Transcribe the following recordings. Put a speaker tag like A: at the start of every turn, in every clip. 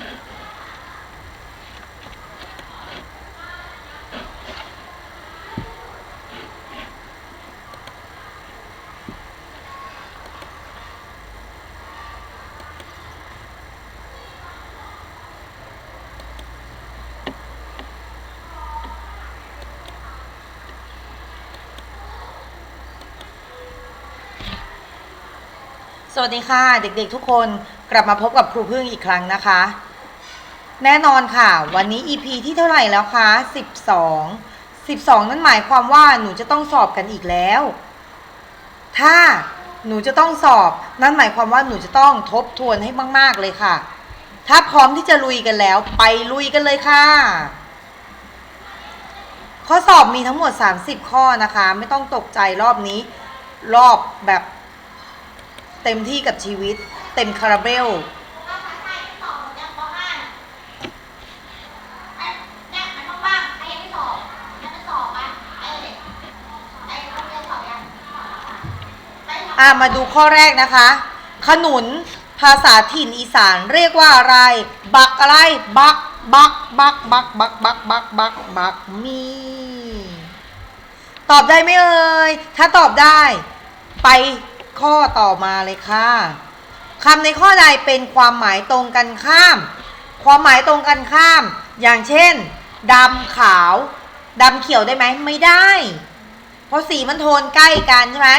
A: สวัสดีค่ะ เด็กๆทุกคนกลับมาพบกับครูพึ่งอีกครั้งนะคะ แน่นอนค่ะ วันนี้ EP ที่เท่าไหร่แล้วคะ12 12 นั่นหมายความว่าหนูจะต้องสอบกันอีกแล้ว ถ้าหนูจะต้องสอบ นั่นหมายความว่าหนูจะต้องทบทวนให้มาก ๆ เลยค่ะ ถ้าพร้อมที่จะลุยกันแล้ว ไปลุยกันเลยค่ะ ข้อสอบมีทั้งหมด 30 ข้อนะคะ ไม่ต้องตกใจรอบนี้ รอบแบบเต็มที่กับชีวิต เต็มคาราเบล
B: อ่ามา
A: ดูข้อแรกนะคะ ขนุนภาษาถิ่นอีสานเรียกว่าอะไร บักอะไร บัก บัก บัก บัก บัก บัก บัก บัก บัก มี ตอบได้ไหมเอ่ย ถ้าตอบได้ ไปข้อต่อมาเลยค่ะคำในข้อใดเป็นความหมายตรงกันข้าม ความหมายตรงกันข้าม อย่างเช่นดำขาวดำเขียวได้ไหม ไม่ได้ เพราะสีมันโทนใกล้กันใช่ไหม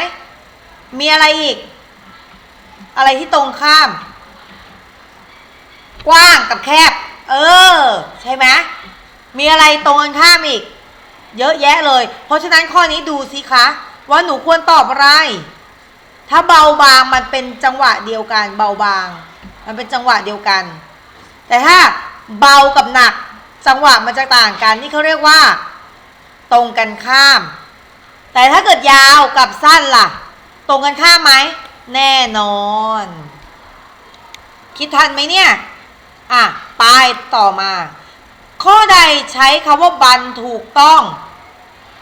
A: มีอะไรอีก อะไรที่ตรงข้าม กว้างกับแคบ เออ ใช่ไหมมีอะไรตรงกันข้ามอีก เยอะแยะเลย เพราะฉะนั้นข้อนี้ดูสิคะ ว่าหนูควรตอบอะไร ถ้าเบาบางมันเป็นจังหวะเดียวกัน เบาบาง มันเป็นจังหวะเดียวกัน แต่ถ้าเบากับหนัก จังหวะมันจะต่างกัน นี่เขาเรียกว่า ตรงกันข้าม แต่ถ้าเกิดยาวกับสั้นล่ะ ตรงกันข้ามไหม แน่นอน คิดทันไหมเนี่ย อะไปต่อมา ข้อใดใช้คำว่าบันถูกต้อง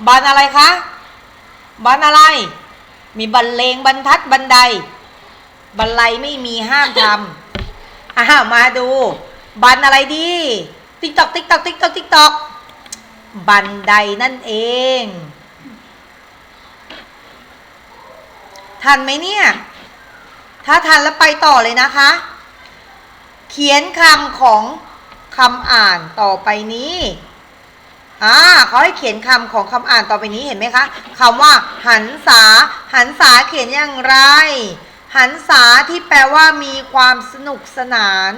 A: บันอะไรคะ บันอะไร มีบันเลงบรรทัดบันได บันไลไม่มีห้ามทำอ้าวมาดู บันอะไรดี ติ๊กตอกติ๊กตอกติ๊กตอกติ๊กตอกบันไดนั่นเอง ทันไหมเนี่ย ถ้าทันแล้วไปต่อเลยนะคะ เขียนคำของคำอ่านต่อไปนี้อ่าเขาให้เขียนคำของคำอ่านต่อไปนี้เห็นไหมคะคำว่า หันษา หันษาเขียนอย่างไร หันษาที่แปลว่ามีความสนุกสนาน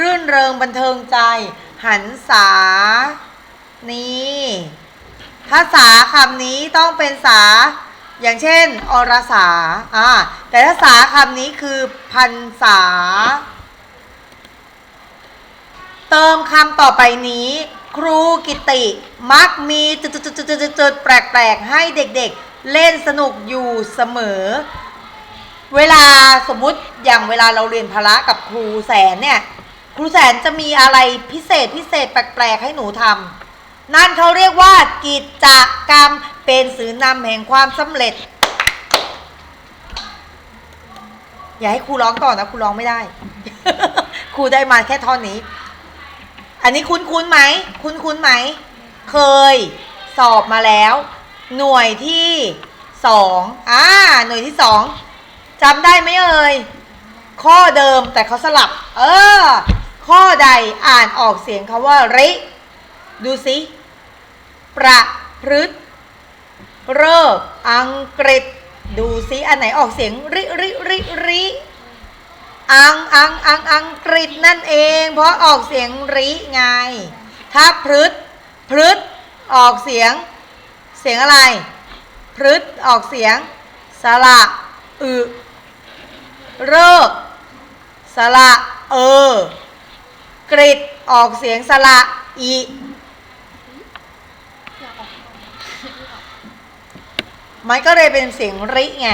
A: รื่นเริงบันเทิงใจ หันษา นี่ถ้าษาคำนี้ต้องเป็นษา อย่างเช่น อรสาอ่าแต่ถ้าษาคำนี้คือพันษา เติมคำต่อไปนี้ ครูกิติ มักมีจุดๆๆๆแปลกๆ ให้เด็กๆ เล่นสนุกอยู่เสมอ เวลาสมมุติอย่างเวลาเราเรียนพละกับครูแสนเนี่ย ครูแสนจะมีอะไรพิเศษพิเศษแปลกๆ ให้หนูทำนั่นเขาเรียกว่ากิจกรรม เป็นสื่อนำแห่งความสำเร็จ อย่าให้ครูร้องต่อนะครูร้องไม่ได้ ครูได้มาแค่ท่อนนี้ อันนี้คุ้นคุ้นไหม คุ้นคุ้นไหม เคยสอบมาแล้ว หน่วยที่สองอ่าหน่วยที่สองจำได้ไหมเอ่ยข้อเดิมแต่เขาสลับ เออ ข้อใดอ่านออกเสียงคาว่าริ ดูสิ ประพฤติ เริกอังกฤษ ดูสิอันไหนออกเสียงริริริริอังอังอังอังกฤษนั่นเอง เพราะออกเสียงริไง ถ้าพฤษพฤษออกเสียง เสียงอะไร พฤษออกเสียง สระอึเริกสระเออกริดออกเสียงสระอี มันก็เลยเป็นเสียงริไง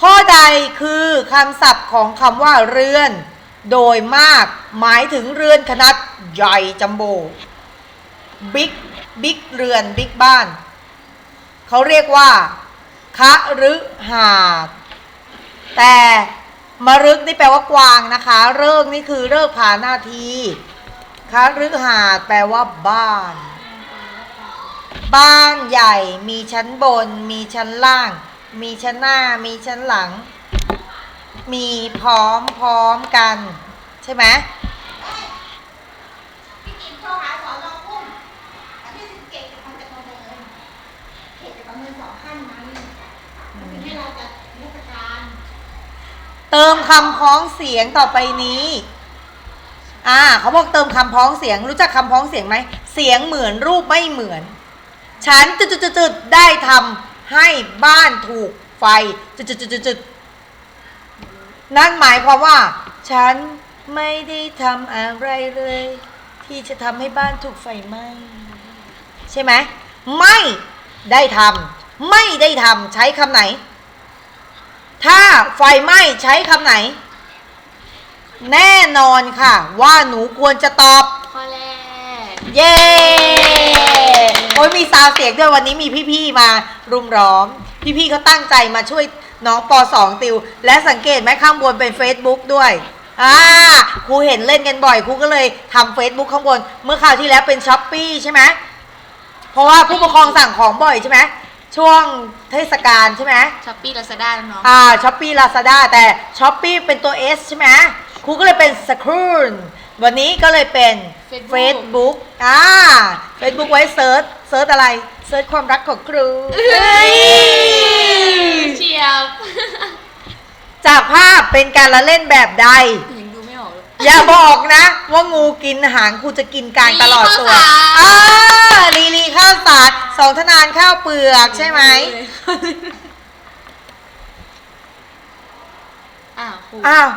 A: ข้อใดคือคำศัพท์ของคำว่าเรือน โดยมากหมายถึงเรือนขนาดใหญ่จัมโบบิ๊กบิ๊กเรือนบิ๊กบ้าน เขาเรียกว่าคะรือหาดแต่มรึกนี่แปลว่ากวางนะคะ เริกนี่คือเริกผานาทีคาฤหาสน์แปลว่าบ้าน บ้านใหญ่มีชั้นบน มีชั้นล่าง มีชั้นหน้า มีชั้นหลัง มีพร้อมพร้อมกัน ใช่ไหม
B: พี่กินโทรหาสอนรองกุ้งวันที่สิบเจ็ดมันจะประเมินเขตจะประเมินสองขั้นนั้นมันถึงให้เราจัดเทศกาล
A: เติมคำพ้องเสียงต่อไปนี้ อ่า เขาบอกเติมคำพ้องเสียง รู้จักคำพ้องเสียงไหม เสียงเหมือนรูปไม่เหมือน ฉันจุดๆๆได้ทำให้บ้านถูกไฟจุดๆๆๆนั่นหมายความว่า ฉันไม่ได้ทำอะไรเลย ที่จะทำให้บ้านถูกไฟไหม้ใช่ไหมไม่ได้ทำไม่ได้ทำใช้คำไหน ถ้าไฟไหม้ใช้คำไหน แน่นอนค่ะ ว่าหนูควรจะตอบ
C: ข้อแรก
A: เย้โอ้ยมีซาวเสียงด้วยวันนี้มีพี่ๆมารุมร้อม พี่ๆเขาตั้งใจมาช่วยน้องป .2 ติว และสังเกตไหมข้างบนเป็น Facebook ด้วยอ่าครูเห็นเล่นกันบ่อยครูก็เลยทำ Facebook ข้างบน เมื่อคราวที่แล้วเป็นช้อปปีใช่ไหมเพราะว่าผู้ปกครองสั่งของบ่อยใช่ไหมช่วงเทศกาลใช่ไหม
C: ช้อปปี้ลาซาด้าน้อง
A: อ่าช้อปปี้ลาซาด้าแต่ช้อปปี้เป็นตัว S ใช่ไหมครูก็เลยเป็นสครูนวันนี้ก็เลยเป็น
C: Facebook
A: Facebook อ่า Facebook ไว้เซิร์ชเซิร์ชอะไรเซิร์ชความรักของครู
C: เชียบ
A: จากภาพเป็นการละเล่นแบบใด
C: ยังดูไม่ออกเลย
A: อย่าบอกนะ ว่างูกินหางครูจะกินกลางตลอดตัว
C: ลีข้าวสาร
A: อ่าลีลีข้าวสารสองธนานข้าวเปลือกใช่ไหม
C: อ้าวครู
A: อ้าว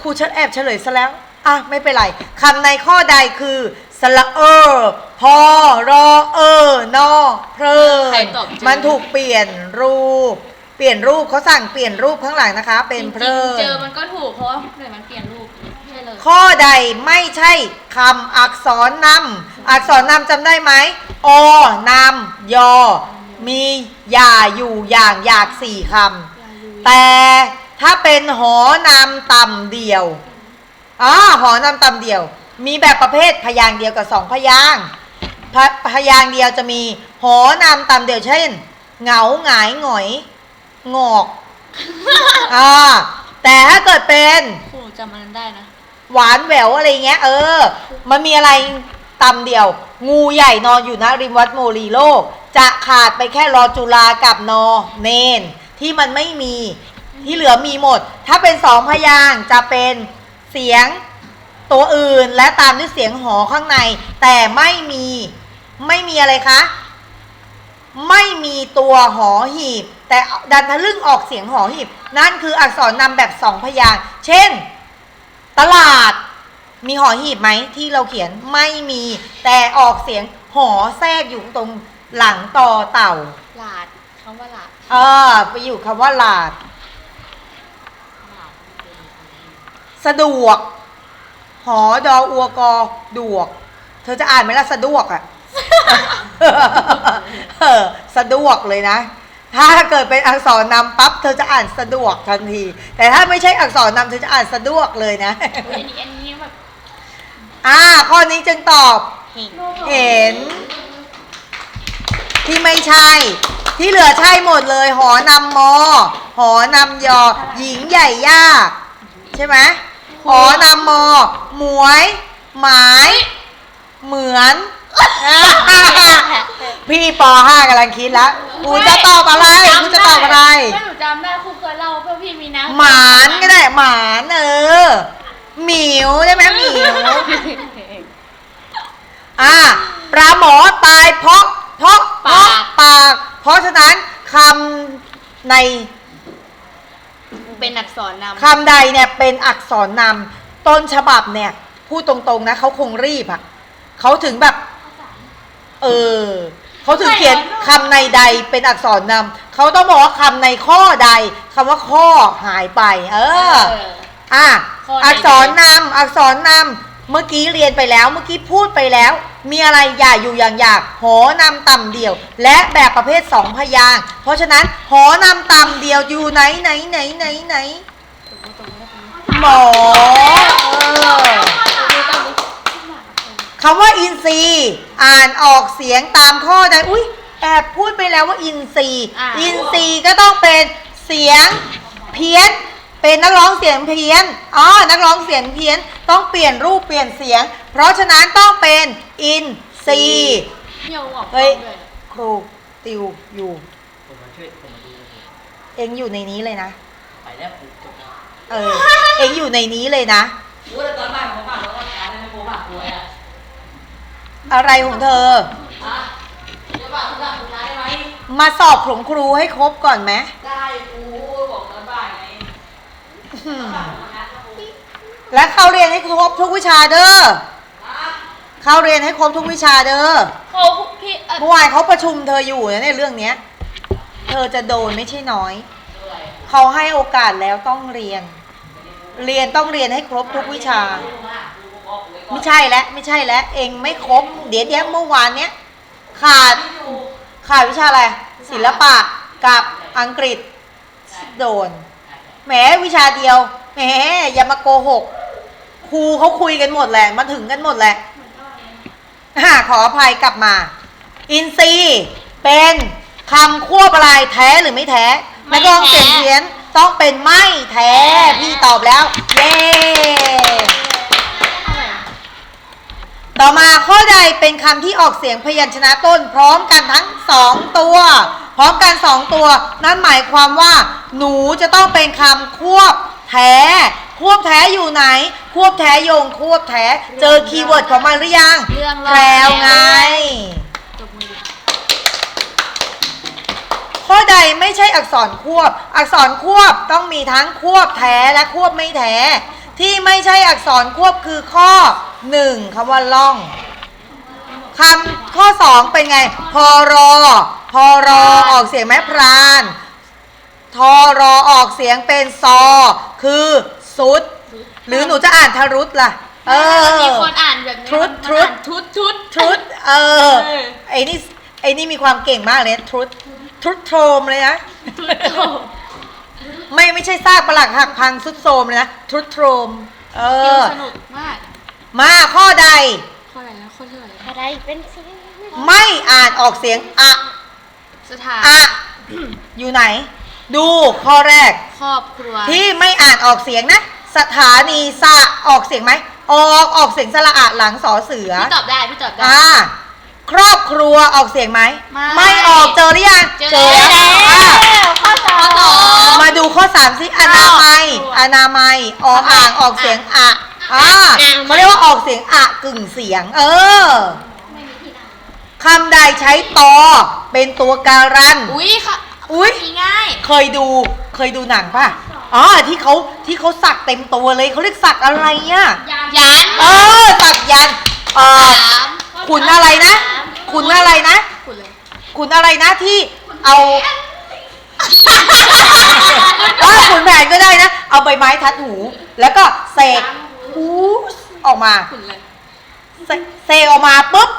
A: ครูฉันแอบเฉลยซะแล้ว อะไม่เป็นไรคำในข้อใดคือสระเออพอรอเออนอเพลิ
C: ใคร
A: น
C: ตอบเจอ
A: มันถูกเปลี่ยนรูป เปลี่ยนรูปเขาสั่งเปลี่ยนรูปข้างหลังนะคะ เป็นเพ
C: จริ
A: ลิ
C: งๆเจอ
A: น
C: มันก็ถูกเพราะว่าเดี๋ยวมันเปลี่ยนรูปใช่เลย
A: ข้อใดไม่ใช่คำอักษรนำอักษรนำจำได้ไหมอนำยอ มีอย่าอยู่อย่างอยากสี่คำ แต่ถ้าเป็นหอนำต่ำเดียว อ่าหอนำต่ำเดียว มีแบบประเภทพยางค์เดียวกับสองพยางค์พะพยางค์เดียวจะมีหอนำต่ำเดียวเช่น เหงาหงายหงอย งอกอ่าแต่ถ้าเกิดเป็น
C: ครูจำมันได้นะ
A: หวานแหววอะไรเงี้ย เออ มันมีอะไรตำเดียว งูใหญ่นอนอยู่นะริมวัดโมรีโลก จะขาดไปแค่รอจุลากับนอเนน ที่มันไม่มีที่เหลือมีหมด ถ้าเป็นสองพยางค์จะเป็น เสียงตัวอื่นและตามด้วยเสียงหอข้างใน แต่ไม่มีไม่มีอะไรคะ ไม่มีตัวหอหีบ แต่ดันทะลึ่งออกเสียงหอหีบ นั่นคืออักษรนำแบบสองพยางค์เช่น ตลาด มีหอหีบไหมที่เราเขียนไม่มี แต่ออกเสียงหอแทรกอยู่ตรงหลังต่อเต่า
C: หลาดคำว่าหลาด
A: เออไปอยู่คำว่าหลาด สะดวก หอดออัวกอดวก เธอจะอ่านไหมล่ะสะดวกอะ่ะเออสะดวกเลยนะ ถ้าเกิดเป็นอักษรนำปั๊บเธอจะอ่านสะดวกทันที แต่ถ้าไม่ใช่อักษรนำเธอจะอ่านสะดวกเลยนะ
C: อุ๊ยอันนี้อันนี้แบบ
A: อ่า ข้อนี้จึงตอบ
C: เห็น
A: เห็น ที่ไม่ใช่ ที่เหลือใช่หมดเลย หอนำมอ หอนำยอ หญิงใหญ่ยาก ใช่ไหม หอนำมอ หมวย หมาย เหมือน พี่ป .5 กำลังคิดแล้วกูจะตอบอะไรกูจะตอบอะไร
C: ไม่หนูจำได้ครูเคยเล่าเพื่อพี่มีนะ
A: หมานก็ได้หมานเออหมิวได้ไหมหมิวอ่าปลาหมอตายเพราะเพราะเพราะปาก เพราะฉะนั้นคำใน
C: เป็นอักษรนำ
A: คำใดเนี่ยเป็นอักษรนำต้นฉบับเนี่ยพูดตรงๆนะเขาคงรีบอะเขาถึงแบบ เออเขาถึงเขียนคำในใดเป็นอักษรนำเขาต้องบอกว่าคำในข้อใดคำว่าข้อหายไป เอออะ
C: ข้อใด
A: อักษรนำอักษรนำเมื่อกี้เรียนไปแล้ว เมื่อกี้พูดไปแล้ว มีอะไรอย่าอยู่อย่างอยากหอนำต่ำเดียว และแบบประเภทสองพยางค์เพราะฉะนั้นหอนำต่ำเดียวอยู่ไหนไหนไหนไหนไหน
B: ห
A: หมอเออคำว่าอินทรีย์อ่านออกเสียงตามข้อใดอุ้ยแอบพูดไปแล้วว่าอินทรีย์
C: อ่า
A: อินทรีย์ก็ต้องเป็นเสียงเพี้ยน เป็นนักร้องเสียงเพี้ยนอ๋อนักร้องเสียงเพี้ยนต้องเปลี่ยนรูปเปลี่ยนเสียง เพราะฉะนั้นต้องเป็นอินทรีย์
C: เหี่ยวออก
A: เฮ้ย
C: ด้วย
A: ครูติวอยู่
D: ผมมาช่วยผมมาดูเลย
A: เองอยู่ในนี้เลยนะ
D: ไปแล้วผมจบแล้ว
A: เออ เองอยู่ในนี้เลยนะ
D: โอ้แต่ตอนบ่ายผมฝากรถว่าการได้ไม่โกงฝากกลัวอะ
A: อะไรของเธอ
D: ฮะเดี๋ยวฝากทุกอย่างผมได้ไหม
A: มาสอบของครูให้ครบก่อนไหม
D: ได้ครู
A: และเข้าเรียนให้ครบทุกวิชาเด้อ
D: ฮะ
A: เข้าเรียนให้ครบทุกวิชาเด้อ
C: เขาพี่เอ่อ
A: เมื่อวานเขาประชุมเธออยู่นะในเรื่องเนี้ย เธอจะโดนไม่ใช่น้อย
D: ด้วย
A: เขาให้โอกาสแล้วต้องเรียน เรียนต้องเรียนให้ครบทุกวิชา
D: ครูมาครูบอกผมไว้ก่อน
A: ไม่ใช่แล้วไม่ใช่แล้วเองไม่ครบ เดี๋ยวเดี๋ยวเมื่อวานเนี้ยขาด
D: ที่อยู่
A: ขาดวิชาอะไรศิลปะกับอังกฤษโดน แหมวิชาเดียวแหมอย่ามาโกหกครูเขาคุยกันหมดแหละมาถึงกันหมดแหละอ่าขออภัยกลับมา อินซีเป็นคำควบอะไรแท้หรือไม่แท้นักร้องเสียงเพี้ยนต้องเป็นไม่แท้พี่ตอบแล้วเย้ต่อมาข้อใดเป็นคำที่ออกเสียงพยัญชนะต้น พร้อมกันทั้งสองตัว พร้อมกันสองตัว นั่นหมายความว่า หนูจะต้องเป็นคำควบแท้ ควบแท้อยู่ไหน ควบแท้โยง ควบแท้ เจอคีย์เวิร์ดของมันหรือยัง
C: เรื่อง
A: แพรวไง
C: จบมือดิ
A: ข้อใดไม่ใช่อักษรควบ อักษรควบต้องมีทั้งควบแท้และควบไม่แท้ ที่ไม่ใช่อักษรควบคือข้อหนึ่งคำว่าล่องคำข้อสองเป็นไง พอรอ พอรอออกเสียงแม่พราน ทอรอออกเสียงเป็นซอ คือสุด หรือหนูจะอ่านทรุดล่ะ เออ
C: มีคนอ่านแบบนี้
A: ทรุด
C: มัน
A: ทรุด
C: อ่านทรุดทรุด
A: ทรุดเออ
C: เออ
A: ไอ้นี่ไอ้นี่มีความเก่งมากเลยทรุดทรุดโทรมเลยนะ
C: ทรุดโถ่
A: ไม่ไม่ใช่ซากปลักหักพังสุดโทรมเลยนะทรุดโทรมเอ
C: ฟิล
A: อ
C: สนุกมาก
A: มาข้อใด
C: ข้ออะไรนะข้อเท่าไหร่
B: อะไรเป็นสี
A: ไม่อ่านออกเสียงอะ
C: สถาน
A: อะอยู่ไหน ดูข้อแรก
C: ครอบครัว
A: ที่ไม่อ่านออกเสียงนะ สถานีสะออกเสียงไหมออกออกเสียงสระอะหลังสอเสือ
C: พี่ตอบได้ พี่ตอบได้
A: อ่า ครอบครัวออกเสียงไหม
C: ไม่
A: ออกเจอหรือยัง
C: เจอ
A: แล้ว
C: แล้ว
A: อะ
C: ข้อสองข้อสอง
A: มาดูข้อสามสิอนามัย
C: ครอบครัว
A: อนามัยออ่างออกเสียงอะอ่า
C: อะ
A: เขาเรียกว่าออกเสียงอะกึ่งเสียง เออ คำใดใช้ตอเป็นตัวการัน
C: อุ้ยค่ะ
A: อุ๊ย
C: มีง่าย
A: เคยดูเคยดูหนังป่ะ อ๋อที่เขาที่เขาสักเต็มตัวเลยเขาเรียกสักอะไรอะ
C: ยัน
A: เออสักยันต์เออ
C: สาม
A: ขุนอะไรนะ ขุนอะไรนะ
C: ขุนเลย
A: ขุนอะไรนะที่เอาเออขุนแผนก็ได้นะ เอาใบไม้ทัดหู แล้วก็เสกหูออกมา
C: ขุนเลย
A: เสเซออกมาปุ๊บ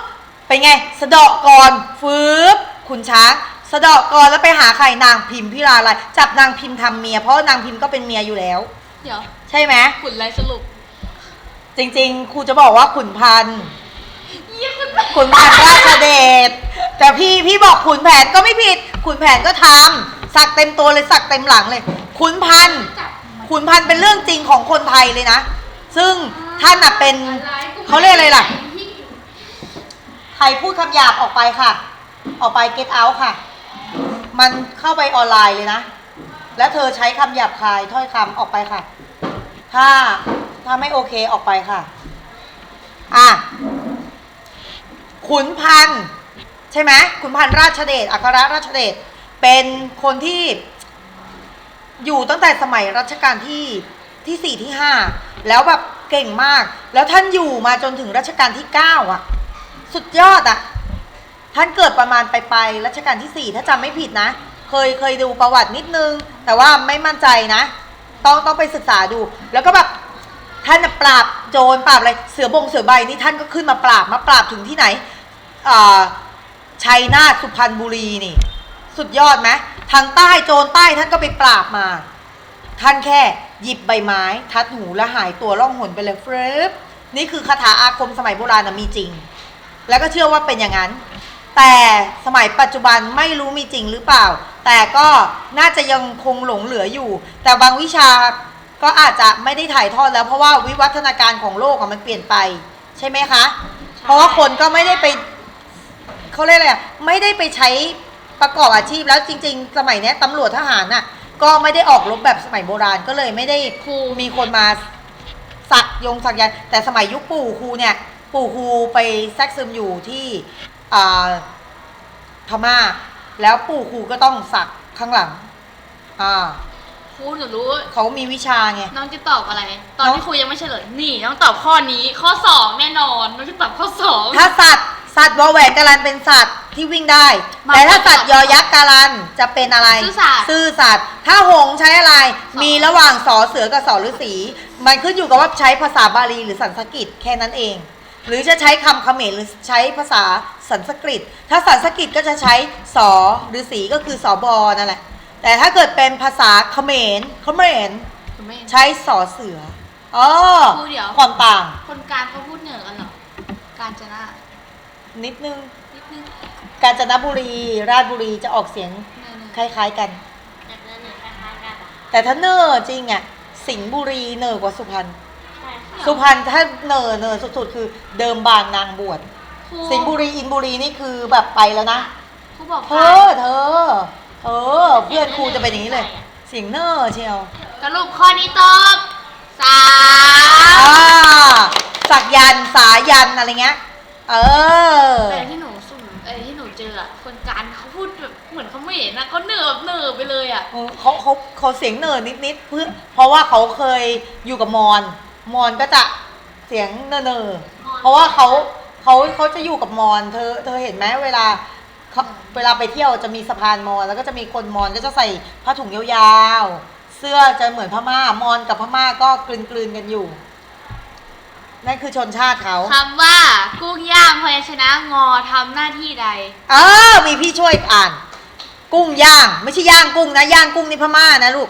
A: เป็นไง สะเดาะก่อนฟืบขุนช้างสะเดาะก่อนแล้วไปหาใครนางพิมพิลาอะไรจับนางพิมทำเมีย เพราะนางพิมก็เป็นเมียอยู่แล้ว
C: เดี๋ยว
A: ใช่ไหม
C: ขุนอะไรสรุป
A: จริงๆครูจะบอกว่าขุนพันธุ์
C: ยี่ขุน
A: ขุนพันธุ์ราชเดชแต่พี่พี่บอกขุนแผนก็ไม่ผิด ขุนแผนก็ทำสักเต็มตัวเลยสักเต็มหลังเลย ขุนพันธุ์ขุนพันธุ์เป็นเรื่องจริงของคนไทยเลยนะ ซึ่งท่านน่ะเป็นเขาเรียกอะไรล่ะ ใครพูดคำหยาบออกไปค่ะ ออกไป get out ค่ะ มันเข้าไปออนไลน์เลยนะ แล้วเธอใช้คำหยาบคายถ้อยคำออกไปค่ะ ถ้าถ้าไม่โอเคออกไปค่ะ อะ ขุนพันธ์ใช่ไหมขุนพันธ์ราชเดช อัครราชเดช เป็นคนที่อยู่ตั้งแต่สมัยรัชกาลที่ที่สี่ที่ห้าแล้วแบบเก่งมาก แล้วท่านอยู่มาจนถึงรัชกาลที่เก้าอะ สุดยอดอะ ท่านเกิดประมาณไปไปลายรัชกาลที่สี่ถ้าจำไม่ผิดนะ เคยเคยดูประวัตินิดนึง แต่ว่าไม่มั่นใจนะ ต้องต้องไปศึกษาดู แล้วก็แบบท่านน่ะปราบโจรปราบอะไรเสือบงเสือใบนี่ท่านก็ขึ้นมาปราบมาปราบถึงที่ไหนชัยนาทสุพรรณบุรีนี่ สุดยอดไหมทางใต้โจรใต้ท่านก็ไปปราบมา ท่านแค่หยิบใบไม้ ทัดหูแล้วหายตัวล่องหนไปเลยฟรึบนี่คือคาถาอาคมสมัยโบราณนะมีจริง แล้วก็เชื่อว่าเป็นอย่างนั้น แต่สมัยปัจจุบันไม่รู้มีจริงหรือเปล่า แต่ก็น่าจะยังคงหลงเหลืออยู่ แต่บางวิชาก็อาจจะไม่ได้ถ่ายทอดแล้วเพราะว่าวิวัฒนาการของโลกอะมันเปลี่ยนไป ใช่ไหมคะ เพราะว่าคนก็ไม่ได้ไปเขาเรียกอะไรอะไม่ได้ไปใช้ประกอบอาชีพแล้วจริง ๆ สมัยเนี้ยตำรวจทหารน่ะก็ไม่ได้ออกรบแบบสมัยโบราณก็เลยไม่ได้
C: ครู
A: มีคนมาสักยงสักยันต์แต่สมัยยุคปู่ครูเนี่ย ปู่ครูไปแทรกซึมอยู่ที่อ่าพม่า แล้วปู่ครูก็ต้องสักข้างหลัง อ่า
C: ครูหนูรู้
A: เขามีวิชาไง
C: น้องจะตอบอะไร ตอน
A: น้อง
C: ที่ครูยังไม่เฉลย นี่ น้องตอบข้อนี้ ข้อสองแน่นอน น้องจะตอบข้อสอง
A: ถ้าสัตว์ สัตว์วอแหวนการันเป็นสัตว์ที่วิ่งได้
C: มา
A: แต่ถ้า
C: ตอบ
A: สัตว์ยอยักษ์การันจะเป็นอะไร
C: ซื่อสัตย์
A: ซื่อสัตย์ ถ้าหงส์ใช้อะไร
C: สอ
A: มีระหว่างสอเสือกับสอฤาษี มันขึ้นอยู่กับว่าใช้ภาษาบาลีหรือสันสกฤตแค่นั้นเอง หรือจะใช้คำเขมรหรือใช้ภาษาสันสกฤต ถ้าสันสกฤตก็จะใช้สอฤาษีก็คือสอบอนั่นแหละ แต่ถ้าเกิดเป็นภาษาเขมรเขมร
C: คุณแม่
A: ใช้สอเสืออ๋อ
C: ครูเดี๋ยว
A: ความต่าง
C: คนกลารเขาพูดเหนือกันเหรอ การจนะ
A: นิดนึง
C: นิดนึง
A: กาญจนบุรี ราชบุรีจะออกเสียง
C: เนิน
A: คล้ายๆกัน
B: แบบนั้นเนี่ยคล้ายๆกันอะ
A: แต่ถ้าเนอร์จริงอะ สิงห์บุรีเนอร์กว่าสุพรรณ
B: ใช่ค่ะ
A: สุพรรณถ้าเนอร์เนอร์สุดๆ คือเดิมบางนางบวช
C: ครู
A: สิงห์บุรีอินบุรีนี่คือแบบไปแล้วนะ
C: ครูบอก
A: เธ
C: ว่า
A: อเธอเออเพื่อนครูจะเป็นอย่างนี้เลย เสียงเนอร์เชียว
C: สรุปข้อนี้ตอบสาม
A: อ่าสักยันต์สายันต์อะไรเงี้ย เออ
C: แต่ที่หนูสุ่มเอ้ยที่หนูเจออะคนกลารเขาพูดแบบเหมือนเขาไม่เห็นนะเขาเหนือบเหนือบไปเลยอะ
A: เออเขาเขาเขาเสียงเหนอนิดๆเพื่อเพราะว่าเขาเคยอยู่กับมอน มอนก็จะเสียงเนอเนอๆเพราะว่าเขาเขาเขาจะอยู่กับมอนเธอเธอเห็นไหมเวลาเขาเวลาไปเที่ยวจะมีสะพานมอนแล้วก็จะมีคนมอนก็จะใส่ผ้าถุงยาวๆ เสื้อจะเหมือนพม่ามอนกับพม่าก็กลืนๆกันอยู่ นั่นคือชนชาติเขา
C: คำว่ากุ้งย่างพยัญชนะงอทำหน้าที่ใด
A: เออมีพี่ช่วยอ่าน กุ้งย่าง ไม่ใช่ย่างกุ้งนะย่างกุ้งนี่พม่านะลูก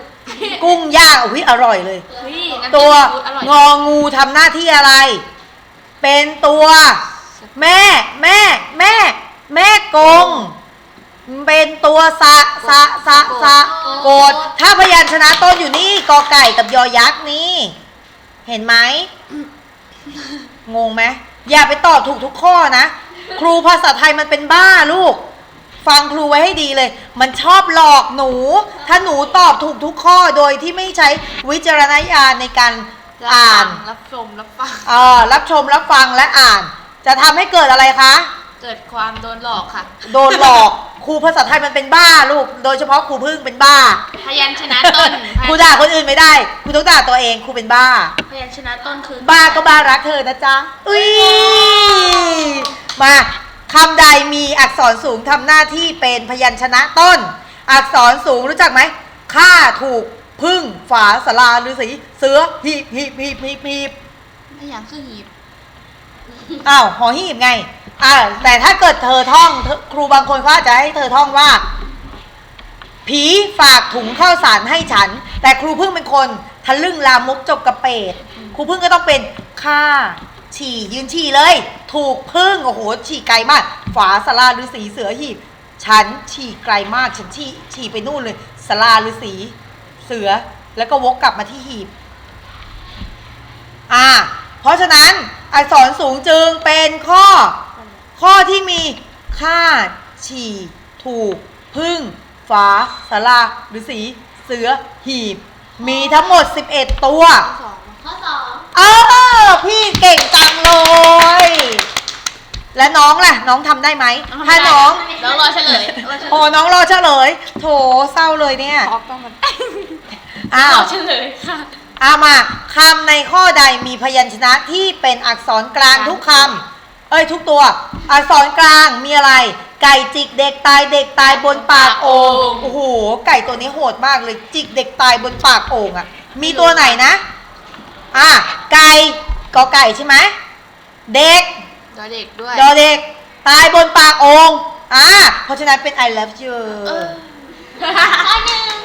A: กุ้งย่างอุ้ยอร่อยเลย
C: เฮ้ยน้ำจิ้ม
A: ตัว
C: ซีฟู้ดอร่อย
A: งองูทำหน้าที่อะไร เป็นตัว แม่ แม่ แม่ แม่กง เป็นตัวสะสะสะสะโกดถ้าพยัญชนะต้นอยู่นี่กอไก่กับยอยักษ์นี่ เห็นไหมงงไหมอย่าไปตอบถูกทุกข้อนะ ครูภาษาไทยมันเป็นบ้าลูก ฟังครูไว้ให้ดีเลย มันชอบหลอกหนู ถ้าหนูตอบถูกทุกข้อโดยที่ไม่ใช้วิจารณญาณในการ
C: รับ
A: อ่า
C: ฟั
A: น
C: งรับชมรับฟัง
A: เออรับชมรับฟังและอ่าน จะทำให้เกิดอะไรคะ
C: เกิดความโดนหลอกค่ะ
A: โดนหลอก ครูภาษาไทยมันเป็นบ้าลูก โดยเฉพาะครูพึ่งเป็นบ้า
C: พยัญชนะต้น
A: ครูด่าคนอื่นไม่ได้ ครูต้องด่าตัวเอง ครูเป็นบ้า
C: พยัญชนะต้นคือ
A: บ้าก็บ้ารักเธอนะจ๊ะ อุ้ยมา คำใดมีอักษรสูงทำหน้าที่เป็นพยัญชนะต้น อักษรสูงรู้จักไหมข้าถูกพึ่งฝาสลาฤาษีเสือหีบหีบหีบหีบหีบ
C: พยัญคือหีบ
A: อ้าวหอหีบไงอ่าแต่ถ้าเกิดเธอท่องเธอครูบางคนเขาอาจจะให้เธอท่องว่า ผีฝากถุงข้าวสารให้ฉัน แต่ครูพึ่งเป็นคนทะลึ่งลามกจบกระเปดครูพึ่งก็ต้องเป็นข้า ฉี่ยืนฉี่เลย ถูกพึ่งโอ้โหฉี่ไกลมาก ฝาสลาฤาษีเสือหีบ ฉันฉี่ไกลมากฉันฉี่ฉี่ไปนู่นเลยสลาฤาษีเสือแล้วก็วกกลับมาที่หีบ อ่า เพราะฉะนั้นอักษรสูงจึงเป็นข้อ ข้อที่มีค่าฉี่ ถูก พึ่งฝาสลาหรือสีเสือหีบ มีทั้งหมด 11 ตัว
C: ข้อสอง
B: ข้อสอง
A: เออพี่เก่งจังเลย และน้องล่ะ น้องทำได้ไหมถ้าน้อง
C: แล้วรอเฉลยรอเฉล
A: โอ้
C: ย
A: น้องรอเฉลย โถเศร้าเลยเนี่ย
C: ขอกล้องมัน
A: อ้ารว
C: อเฉลยค่ะ
A: เอามาคำในข้อใดมีพยัญชนะที่เป็นอักษรกลางทุกคำเอ้ยทุกตัว อักษรกลางมีอะไร ไก่จิกเด็กตายเด็กตายบนปากโอ่ง
C: โอ่ง
A: โอ้โหไก่ตัวนี้โหดมากเลยจิกเด็กตายบนปากโอ่งอะมีตัวไหนนะ อะไก่กอไก่ใช่ไหมเด็ก
C: ดอเด็กด้วย
A: ดอเด็ก ตายบนปากโอ่งอะเพราะฉะนั้นเป็น I love you
C: เออ
B: ข้อหนึ่ง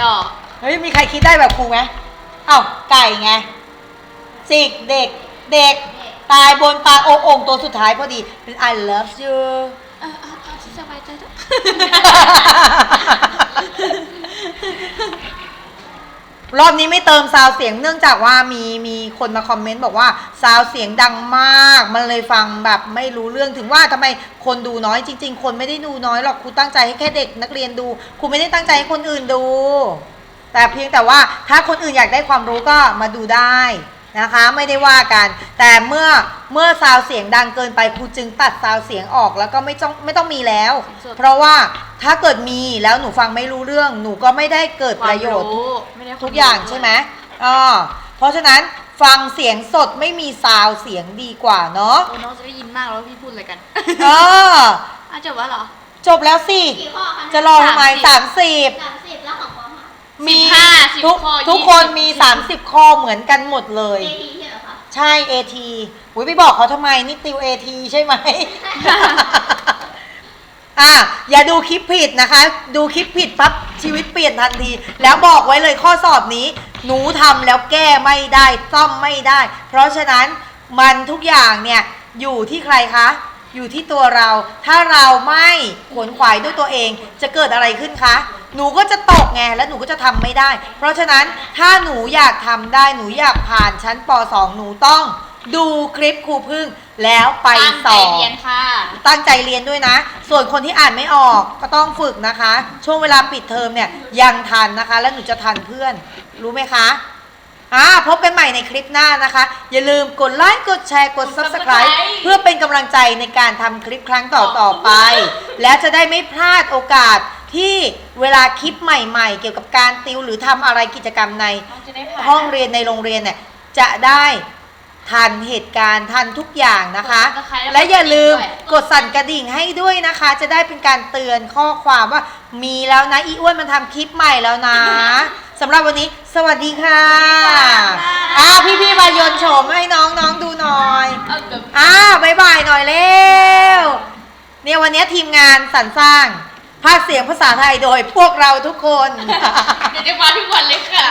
C: ดอก
A: เฮ้ยมีใครคิดได้แบบครูไหมเอ้าไก่ไงจิกเด็กเด็กตายบนปลาโองค์ตัวสุดท้ายพอดีเป็น I love you
C: เออเอาเอาที่สบายใจเถอะ
A: รอบนี้ไม่เติมซาวเสียงเนื่องจากว่ามีมีคนมาคอมเมนต์บอกว่าซาวเสียงดังมาก มันเลยฟังแบบไม่รู้เรื่องถึงว่าทำไมคนดูน้อยจริง ๆ คนไม่ได้ดูน้อยหรอกครูตั้งใจให้แค่เด็กนักเรียนดูครูไม่ได้ตั้งใจให้คนอื่นดู แต่เพียงแต่ว่าถ้าคนอื่นอยากได้ความรู้ก็มาดูได้ นะคะไม่ได้ว่ากัน แต่เมื่อเมื่อซาวเสียงดังเกินไปครูจึงตัดซาวเสียงออกแล้วก็ไม่ต้องไม่ต้องมีแล้วเพราะว่าถ้าเกิดมีแล้วหนูฟังไม่รู้เรื่อง หนูก็ไม่ได้เกิดประโยชน์
C: ความรู้ไม่ได้ควม
A: ทุกอย่างใช่ไหมอ่าเพราะฉะนั้นฟังเสียงสดไม่มีซาวเสียงดีกว่าเนาะ
C: โอ้น้องจะได้ยินมากแล้วาพี่พูดอะไรกัน
A: เออ
C: อ้าวจบแล้วเหรอ
A: จบแล้วสิ
B: กี่ข้อคะ
A: จะรอทำไมสามสิบ
B: สามสิบแล้วของปอ มอะ
A: มี
C: สิบห้าสิบ
A: ทุก
C: ข้อ
A: ทุก
C: ยี่สิบ
A: คนมี30 ข้อเหมือนกันหมดเลย
B: เอทีใช่เหรอคะ
A: ใช่ AT อุ้ยไปบอกเขาทำไมนี่ติว AT ใช่ไหม อะอย่าดูคลิปผิดนะคะ ดูคลิปผิดปั๊บชีวิตเปลี่ยนทันที แล้วบอกไว้เลยข้อสอบนี้ หนูทำแล้วแก้ไม่ได้ซ่อมไม่ได้ เพราะฉะนั้นมันทุกอย่างเนี่ย อยู่ที่ใครคะ อยู่ที่ตัวเรา ถ้าเราไม่ขวนขวายด้วยตัวเอง จะเกิดอะไรขึ้นคะ หนูก็จะตกไงและหนูก็จะทำไม่ได้ เพราะฉะนั้นถ้าหนูอยากทำได้หนูอยากผ่านชั้นป .2 หนูต้อง ดูคลิปครูพึ่งแล้วไป
C: ตั้ง
A: ส
C: ใจ
A: อบ
C: เรียนค่ะ
A: ตั้งใจเรียนด้วยนะ ส่วนคนที่อ่านไม่ออกก็ต้องฝึกนะคะ ช่วงเวลาปิดเทอมเนี่ยยังทันนะคะ แล้วหนูจะทันเพื่อน รู้ไหมคะ อ่าพบกันใหม่ในคลิปหน้านะคะ อย่าลืมกดไลค์ กดแชร์ กด
C: กด
A: Subscribe
C: Subscribe
A: เพื่อเป็นกำลังใจในการทำคลิปครั้งต่อต่อไป และจะได้ไม่พลาดโอกาส ที่เวลาคลิปใหม่ๆ เกี่ยวกับการติวหรือทำอะไรกิจกรรมใน
C: น้องจะได้ผ่าน
A: ห้องเรียนในโรงเรียนเนี่ยจะได้ทันเหตุการณ์ทันทุกอย่างนะคะ
C: กด Subscribe
A: และอย่าลืม
C: ด้วย
A: กดสั่นกระดิ่งให้ด้วยนะคะ จะได้เป็นการเตือนข้อความว่ามีแล้วนะอีอ้วนมันทำคลิปใหม่แล้วนะสำหรับวันนี้ สวัสดีค่ะอ้าวพี่ๆมาโยนโฉมให้น้องๆดูหน่อย
C: เอาเดี๋ยว
A: อ้าวบายบายหน่อยเร็ว เนี่ยวันนี้ทีมงานสรรสร้าง ภาคเสียงภาษาไทยโดยพวกเราทุกคน
C: เดี๋ยวจะมาทุกวันเลยค่ะ